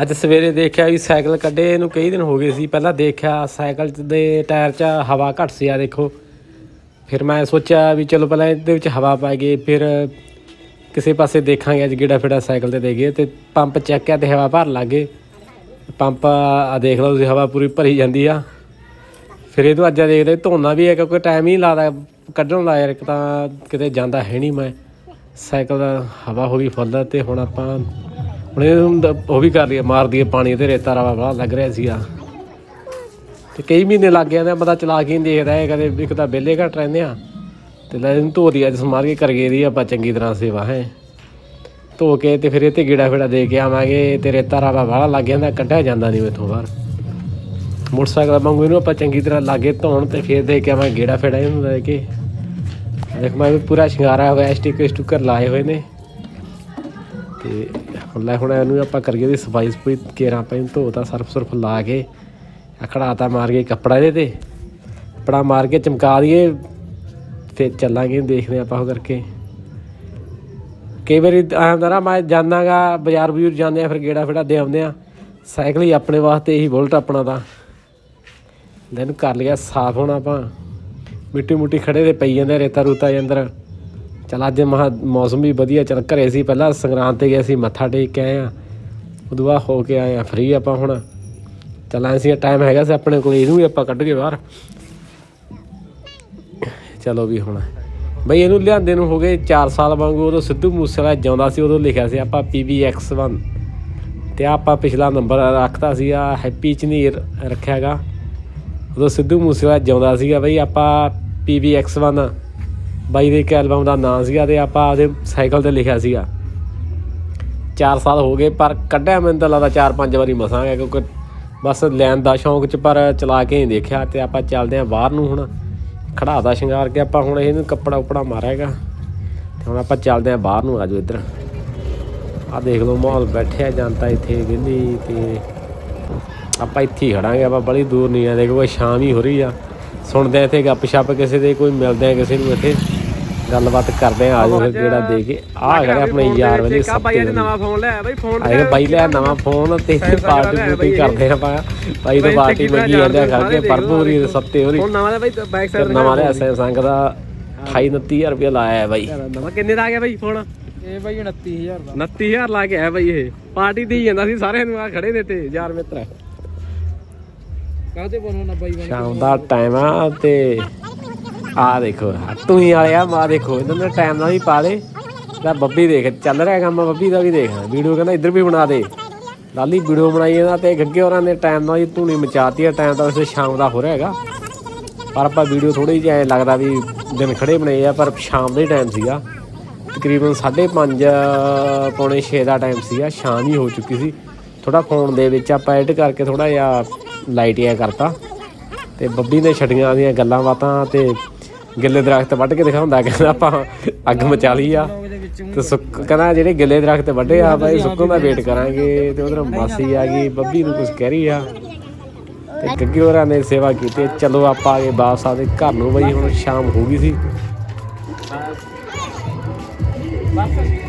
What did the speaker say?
ਅੱਜ ਸਵੇਰੇ ਦੇਖਿਆ ਵੀ ਸਾਈਕਲ ਕੱਢੇ, ਇਹਨੂੰ ਕਈ ਦਿਨ ਹੋ ਗਏ ਸੀ। ਪਹਿਲਾਂ ਦੇਖਿਆ ਸਾਈਕਲ 'ਚ ਦੇ ਟਾਇਰ 'ਚ ਹਵਾ ਘੱਟ ਸੀ ਆ ਦੇਖੋ। ਫਿਰ ਮੈਂ ਸੋਚਿਆ ਵੀ ਚਲੋ ਪਹਿਲਾਂ ਇਹਦੇ ਵਿੱਚ ਹਵਾ ਪਾ ਗਏ ਫਿਰ ਕਿਸੇ ਪਾਸੇ ਦੇਖਾਂਗੇ ਅੱਜ ਗੇੜਾ ਫੇੜਾ ਸਾਈਕਲ ਤੇ ਦੇ ਗਏ ਤੇ ਪੰਪ ਚੈੱਕ ਆ ਤੇ ਹਵਾ ਭਰ ਲੱਗੇ ਪੰਪ ਆ ਦੇਖ ਲਓ ਤੁਸੀਂ, ਹਵਾ ਪੂਰੀ ਭਰੀ ਜਾਂਦੀ ਆ। ਫਿਰ ਇਹਨੂੰ ਅੱਜ ਦੇਖਦੇ ਧੋਣਾ ਵੀ ਹੈ ਕਿਉਂਕਿ ਟਾਈਮ ਹੀ ਨਹੀਂ ਲੱਗਦਾ। ਕੱਢਣ ਲਾਇਆ ਇੱਕ ਤਾਂ ਕਿਤੇ ਜਾਂਦਾ ਹੈ ਨਹੀਂ ਮੈਂ। ਸਾਈਕਲ ਦਾ ਹਵਾ ਹੋ ਗਈ ਫੁੱਲ ਤੇ ਹੁਣ ਆਪਾਂ ਹੁਣ ਇਹਨੂੰ ਦ- ਉਹ ਵੀ ਕਰ ਹੈ, ਮਾਰਦੀ ਹੈ ਪਾਣੀ ਤੇ ਰੇਤਾ ਰਾਵਾ ਬੜਾ ਲੱਗ ਰਿਹਾ ਸੀਗਾ। ਤੇ ਕਈ ਮਹੀਨੇ ਲੱਗ ਜਾਂਦੇ ਆ ਬੰਦਾ ਚਲਾ ਕੇ ਨਹੀਂ ਦੇਖਦਾ ਹੈ ਕਦੇ ਇੱਕ ਤਾਂ ਵਿਹਲੇ ਘੱਟ ਰਹਿੰਦੇ ਆ, ਤੇ ਲੈ ਇਹਨੂੰ ਧੋ ਦੀ ਅੱਜ ਸਮਾਰ ਕੇ ਕਰ ਗਏ ਦੀ ਆਪਾਂ ਚੰਗੀ ਤਰ੍ਹਾਂ ਸੇਵਾ, ਹੈ। ਧੋ ਕੇ ਤੇ ਫਿਰ ਇਹ ਤੇ ਗੇੜਾ ਫੇੜਾ ਦੇ ਕੇ ਆਵਾਂਗੇ ਤੇ ਰੇਤਾ ਰਾਵਾ ਬੜਾ ਲੱਗ ਜਾਂਦਾ, ਕੱਢਿਆ ਜਾਂਦਾ ਨਹੀਂ ਮੈਥੋਂ ਬਾਹਰ। ਮੋਟਰਸਾਈਕਲ ਵਾਂਗੂ ਇਹਨੂੰ ਆਪਾਂ ਚੰਗੀ ਤਰ੍ਹਾਂ ਲਾਗੇ ਧੋਣ ਤੇ ਫਿਰ ਦੇ ਕੇ ਆਵਾਂਗੇ, ਗੇੜਾ ਫੇੜਾ ਇਹਨੂੰ ਦੇ ਕੇ। ਦੇਖ ਮੈਂ ਪੂਰਾ ਸ਼ਿੰਗਾਰਾ ਹੋਇਆ ਸਟicker ਸਟੁੱਕਰ ਲਾਏ ਹੋਏ ਨੇ। ਤੇ ਲੈ ਹੁਣ ਇਹਨੂੰ ਆਪਾਂ ਕਰੀਏ ਦੀ ਸਫ਼ਾਈ ਸਫ਼ਾਈ, ਕੇਰਾਂ ਆਪਾਂ ਇਹਨੂੰ ਧੋਤਾ ਸਰਫ ਸਰਫ ਲਾ ਕੇ ਖੜਾਤਾ ਮਾਰ ਕੇ ਕੱਪੜਾ ਇਹਦੇ ਤੇ, ਕੱਪੜਾ ਮਾਰ ਕੇ ਚਮਕਾ ਦਈਏ, ਫਿਰ ਚੱਲਾਂਗੇ, ਦੇਖਦੇ ਆਪਾਂ ਉਹ ਕਰਕੇ। ਕਈ ਵਾਰੀ ਆਉਂਦਾ ਨਾ, ਮੈਂ ਜਾਣਾਗਾ ਬਾਜ਼ਾਰ ਬਜ਼ੂਰ ਜਾਂਦੇ ਆ ਫਿਰ ਗੇੜਾ ਫੇੜਾ ਦੇ ਆਉਂਦੇ ਆ ਸਾਈਕਲ ਹੀ ਆਪਣੇ ਵਾਸਤੇ ਇਹੀ ਬੁਲਟ ਆਪਣਾ ਤਾਂ ਦਿਨ ਕਰ ਲਿਆ, ਸਾਫ਼ ਹੋਣਾ ਆਪਾਂ। ਮਿੱਟੀ ਮੁੱਟੀ ਖੜੇ ਦੇ ਪਈ ਜਾਂਦੇ ਰੇਤਾ ਰੂਤਾ ਅੰਦਰ। ਚਲ ਅੱਜ ਮਹਾ ਮੌਸਮ ਵੀ ਵਧੀਆ, ਚਲ ਘਰੇ ਸੀ ਪਹਿਲਾਂ, ਸੰਗਰਾਂਦ ਤੇ ਗਏ ਸੀ, ਮੱਥਾ ਟੇਕ ਕੇ ਆਏ ਆ। ਉਦੋਂ ਬਾਅਦ ਹੋ ਕੇ ਆਏ ਆ ਫ੍ਰੀ ਆਪਾਂ ਹੁਣ। ਚਲ ਐਂ ਸੀ ਟਾਈਮ ਹੈਗਾ ਸੀ ਆਪਣੇ ਕੋਲ, ਇਹਨੂੰ ਵੀ ਆਪਾਂ ਕੱਢ ਕੇ ਬਾਹਰ। ਚਲੋ ਵੀ ਹੁਣ। ਬਈ ਇਹਨੂੰ ਲਿਆਂਦੇ ਨੂੰ ਹੋ ਗਏ 4 ਸਾਲ ਵਾਂਗੂ, ਉਦੋਂ ਸਿੱਧੂ ਮੂਸੇਵਾਲਾ ਜਿਉਂਦਾ ਸੀ, ਉਦੋਂ ਲਿਖਿਆ ਸੀ, ਆਪਾਂ PBX1 ਤੇ ਆਪਾਂ ਪਿਛਲਾ ਨੰਬਰ ਰੱਖਤਾ ਸੀ ਆ ਹੈਪੀ ਝਨੀਰ ਰੱਖਿਆਗਾ ਉਦੋਂ ਸਿੱਧੂ ਮੂਸੇਵਾਲਾ ਜਿਉਂਦਾ ਸੀਗਾ, ਬਈ ਆਪਾਂ PBX1 ਬਾਈ ਦੇ ਇੱਕ ਐਲਬਮ ਦਾ ਨਾਂ ਸੀਗਾ ਤੇ ਆਪਾਂ ਉਹਦੇ ਸਾਈਕਲ ਤੇ ਲਿਖਿਆ ਸੀਗਾ। 4 ਸਾਲ ਹੋ ਗਏ, ਪਰ ਕੱਢਿਆ ਮੈਨੂੰ ਤਾਂ ਲੱਗਦਾ 4-5 ਵਾਰੀ ਮਸਾਂ ਗਿਆ ਕਿਉਂਕਿ ਬਸ ਲੈਣ ਦਾ ਸ਼ੌਂਕ ਚ ਪਰ ਚਲਾ ਕੇ ਨਹੀਂ ਦੇਖਿਆ ਤੇ ਆਪਾਂ ਚੱਲਦੇ ਆਂ ਬਾਹਰ ਨੂੰ ਹੁਣ। ਖੜਾ ਦਾ ਸ਼ਿੰਗਾਰ ਕੇ ਆਪਾਂ ਹੁਣ ਇਹਨੂੰ ਕੱਪੜਾ ਉਪੜਾ ਮਾਰਿਆਗਾ ਤੇ ਹੁਣ ਆਪਾਂ ਚੱਲਦੇ ਆਂ ਬਾਹਰ ਨੂੰ ਆਜੋ ਇੱਧਰ। ਆ ਦੇਖ ਲਓ ਮਾਹੌਲ ਬੈਠਿਆ ਜਾਂਦਾ ਇੱਥੇ ਵਿਹਲੀ ਤੇ ਆਪਾਂ ਇੱਥੇ ਹੀ ਖੜਾਂਗੇ, ਆਪਾਂ ਬੜੀ ਦੂਰ ਨਹੀਂ ਆ, ਦੇਖੋ ਸ਼ਾਮ ਹੀ ਹੋ ਰਹੀ ਆ। ਸੁਣਦੇ ਆ ਇੱਥੇ ਗੱਪ ਸ਼ੱਪ ਕਿਸੇ ਦੇ ਕੋਈ ਮਿਲਦੇ ਆ, ਕਿਸੇ ਨੂੰ ਇੱਥੇ। ਗੱਲਬਾਤ ਕਰਦੇ ਆ ਆਜੋ ਜਿਹੜਾ ਦੇ ਕੇ। ਆ ਖੜੇ ਆਪਣੇ ਯਾਰ ਵੇਲੇ ਸਭ ਬਾਈ ਨੇ ਨਵਾਂ ਫੋਨ ਲਿਆ ਬਾਈ ਫੋਨ ਆਏ ਬਾਈ ਲਿਆ ਨਵਾਂ ਫੋਨ ਤੇ ਪਾਰਟੀ ਪੂਰਟੀ ਕਰਦੇ ਆ ਆਪਾਂ। ਬਾਈ ਤੋਂ ਪਾਰਟੀ ਮੰਗੀ ਜਾਂਦੇ ਆ ਕਰਕੇ ਪਰਪੂਰੀ ਦੇ ਸੱਤੇ ਹੋਰੀ। ਫੋਨ ਨਵਾਂ ਦਾ ਬਾਈ ਬੈਕ ਸਾਈਡ ਨਵਾਂ ਲਿਆ ਸੈਮਸੰਗ ਦਾ 28 29000 ਰੁਪਏ ਲਾਇਆ ਹੈ ਬਾਈ ਨਵਾਂ ਕਿੰਨੇ ਦਾ ਆ ਗਿਆ ਬਾਈ ਫੋਨ ਇਹ ਬਾਈ 29000 ਦਾ। 29000 ਲਾ ਕੇ ਆਇਆ ਬਾਈ ਇਹ। ਪਾਰਟੀ ਦੇ ਜਾਂਦਾ ਸੀ ਸਾਰਿਆਂ ਨੂੰ ਆ ਖੜੇ ਨੇ ਤੇ ਯਾਰ ਮਿੱਤਰ। ਕਾਹਦੇ ਬਣਾਉਣਾ ਬਾਈ ਬਣ ਸ਼ਾਮ ਦਾ ਟਾਈਮ ਆ ਤੇ ਆ ਦੇਖੋ, ਤੂੰ ਹੀ ਵਾਲਿਆ ਮਾ ਦੇਖੋ, ਇਹਨਾਂ ਦਾ ਟਾਈਮ ਨਾਲ ਵੀ ਪਾ ਦੇ। ਤਾਂ ਬੱਬੀ ਦੇਖ, ਚੱਲ ਰਿਹਾ ਕੰਮ, ਬੱਬੀ ਦਾ ਵੀ ਦੇਖ। ਵੀਡੀਓ ਕਹਿੰਦਾ ਇੱਧਰ ਵੀ ਬਣਾ ਦੇ। ਲਾਲੀ ਵੀਡੀਓ ਬਣਾਈ ਇਹਨਾਂ ਤੇ, ਗੱਗੇ ਹੋਰਾਂ ਨੇ ਟਾਈਮ ਨਾਲ ਹੀ ਧੂਣੀ ਮਚਾਤੀ ਆ ਟਾਈਮ ਤਾਂ ਵੈਸੇ ਸ਼ਾਮ ਦਾ ਹੋ ਰਿਹਾ ਹੈਗਾ। ਪਰ ਆਪਾਂ ਵੀਡੀਓ ਥੋੜੀ ਜਿਹੀ ਐਂ ਲੱਗਦਾ ਵੀ ਦਿਨ ਖੜੇ ਬਣਾਏ ਆ, ਪਰ ਸ਼ਾਮ ਦੇ ਟਾਈਮ ਸੀਗਾ। ਤਕਰੀਬਨ 5:30 ਪੌਣੇ 6 ਦਾ ਟਾਈਮ ਸੀਗਾ, ਸ਼ਾਮ ਹੀ ਹੋ ਚੁੱਕੀ ਸੀ। ਥੋੜਾ ਫੋਨ ਦੇ ਵਿੱਚ ਆਪਾਂ ਐਡ ਕਰਕੇ ਥੋੜਾ ਜਿਹਾ ਲਾਈਟ ਜਿਹਾ ਕਰਤਾ। ਤੇ ਬੱਬੀ ਨੇ ਛੱਡੀਆਂ ਦੀਆਂ ਗੱਲਾਂ ਬਾਤਾਂ ਤੇ ਗਿੱਲੇ ਦਰਖਤ ਵੱਢ ਕੇ ਦਿਖਾਉਂਦਾ, ਕਹਿੰਦਾ ਆਪਾਂ ਅੱਗ ਮਚਾ ਲਈ ਆ। ਤੇ ਸੁੱਕ ਕਹਿੰਦਾ ਜਿਹੜੇ ਗਿੱਲੇ ਦਰਖਤ ਵੱਢੇ ਆ, ਬਾਈ ਸੁੱਕੋ ਦਾ ਵੇਟ ਕਰਾਂਗੇ। ਤੇ ਉਧਰ ਮਾਸੀ ਆ ਗਈ, ਬੱਬੀ ਨੂੰ ਕੁਝ ਕਹਿ ਰਹੀ ਆ। ਤੇ ਗੱਗੀ ਹੋਰਾਂ ਨੇ ਸੇਵਾ ਕੀਤੀ, ਚਲੋ ਆਪਾਂ ਆਗੇ ਵਾਪਸ ਆਦੇ ਘਰ ਨੂੰ ਬਈ, ਹੁਣ ਸ਼ਾਮ ਹੋ ਗਈ ਸੀ। ਬਸ